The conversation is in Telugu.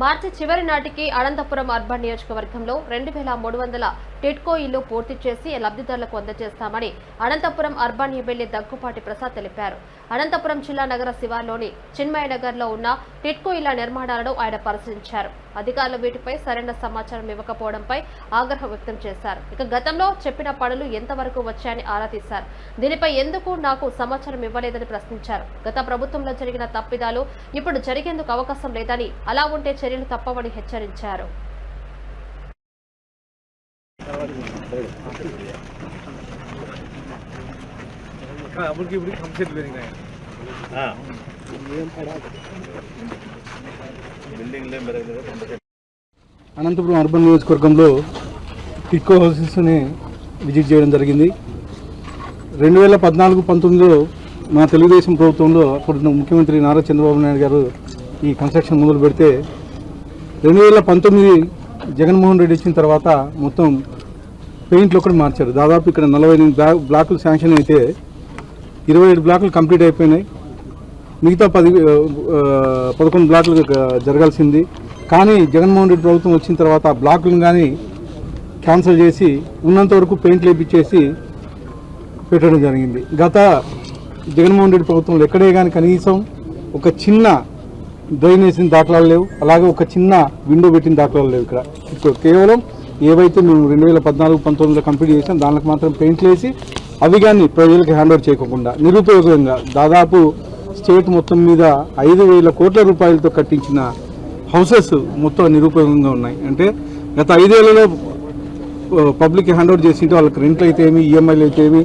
మార్చి చివరి నాటికి అనంతపురం అర్బన్ నియోజకవర్గంలో రెండు వేల మూడు వందల టిట్కో ఇల్లు పూర్తి చేసి లబ్ధిదారులకు అందజేస్తామని అనంతపురం అర్బన్ ఎమ్మెల్యే దగ్గుపాటి ప్రసాద్ తెలిపారు. అనంతపురం జిల్లా నగర శివార్లోని చిన్మయనగర్లో ఉన్న టిట్కో ఇళ్ళ నిర్మాణాలను ఆయన పరిశీలించారు. అధికారులు వీటిపై సరైన సమాచారం ఇవ్వకపోవడంపై ఆగ్రహం వ్యక్తం చేశారు. ఇక గతంలో చెప్పిన పనులు ఎంతవరకు వచ్చాయని ఆరా తీశారు. దీనిపై ఎందుకు నాకు సమాచారం ఇవ్వలేదని ప్రశ్నించారు. గత ప్రభుత్వంలో జరిగిన తప్పిదాలు ఇప్పుడు జరిగేందుకు అవకాశం లేదని అలా ఉంటే చర్యలు తప్పవని హెచ్చరించారు. అప్పటికి ఇప్పుడు కంప్లీట్ పెరిగినాయి అనంతపురం అర్బన్ నియోజకవర్గంలో టిక్కో హౌసెస్ని విజిట్ చేయడం జరిగింది. రెండు వేల పద్నాలుగు పంతొమ్మిదిలో మా తెలుగుదేశం ప్రభుత్వంలో అప్పుడు ముఖ్యమంత్రి నారా చంద్రబాబు నాయుడు గారు ఈ కన్స్ట్రక్షన్ మొదలు పెడితే రెండు వేల పంతొమ్మిది జగన్మోహన్ రెడ్డి ఇచ్చిన తర్వాత మొత్తం పెయింట్లు ఒకటి మార్చారు. దాదాపు ఇక్కడ నలభై ఎనిమిది బ్లా బ్లాకులు శాంక్షన్ అయితే ఇరవై ఏడు బ్లాకులు కంప్లీట్ అయిపోయినాయి. మిగతా పది పదకొండు బ్లాకులు జరగాల్సింది. కానీ జగన్మోహన్ రెడ్డి ప్రభుత్వం వచ్చిన తర్వాత ఆ బ్లాకులను కానీ క్యాన్సిల్ చేసి ఉన్నంత వరకు పెయింట్లు వేపించేసి పెట్టడం జరిగింది. గత జగన్మోహన్ రెడ్డి ప్రభుత్వంలో ఎక్కడే కానీ కనీసం ఒక చిన్న డ్రైన్ దాఖలాలు లేవు. అలాగే ఒక చిన్న విండో పెట్టిన దాఖలాలు లేవు ఇక్కడ. కేవలం ఏవైతే మేము రెండు వేల పద్నాలుగు పంతొమ్మిదిలో కంప్లీట్ చేసాం దానికి మాత్రం పెయింట్లు వేసి అవి కానీ ప్రజలకు హ్యాండ్ ఓవర్ చేయకుండా నిరుపయోగంగా దాదాపు స్టేట్ మొత్తం మీద ఐదు వేల కోట్ల రూపాయలతో కట్టించిన హౌసెస్ మొత్తం నిరుపయోగంగా ఉన్నాయి. అంటే గత ఐదేళ్ళలో పబ్లిక్ హ్యాండ్ ఓవర్ చేసింటే వాళ్ళకి రెంట్లు అయితే ఏమి ఈఎంఐలు అయితే ఏమి